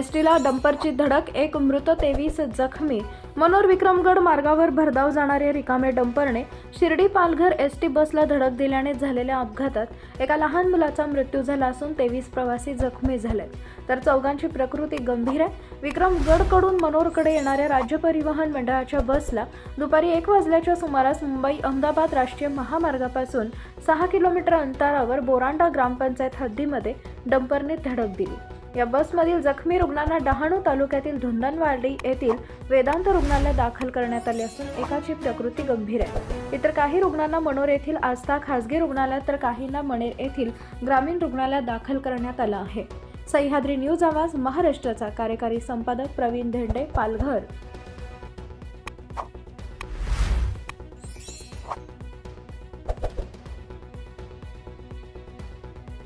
एसटीला डंपरची धडक एक मृत तेवीस जखमी. मनोर विक्रमगड मार्गावर भरधाव जाणाऱ्या रिकामे डंपरने शिर्डी पालघर एसटी बसला धडक दिल्याने झालेल्या अपघातात एका लहान मुलाचा मृत्यू झाला असून तेवीस प्रवासी जखमी झाले तर चौघांची प्रकृती गंभीर आहे. विक्रमगडकडून मनोरकडे येणाऱ्या राज्य परिवहन मंडळाच्या बसला दुपारी एक वाजल्याच्या सुमारास मुंबई अहमदाबाद राष्ट्रीय महामार्गापासून सहा किलोमीटर अंतरावर बोरांडा ग्रामपंचायत हद्दीमध्ये डंपरने धडक दिली. या बसमधील जखमी रुग्णांना डहाणू तालुक्यातील धुंदनवाडी येथील वेदांत रुग्णालयात दाखल करण्यात आले असून एकाची प्रकृती गंभीर आहे. इतर काही रुग्णांना मनोर येथील आस्था खासगी रुग्णालयात तर काहींना मणेर येथील ग्रामीण रुग्णालयात दाखल करण्यात आलं आहे. सह्याद्री न्यूज आवाज महाराष्ट्राचा कार्यकारी संपादक प्रवीण धेंडे पालघर.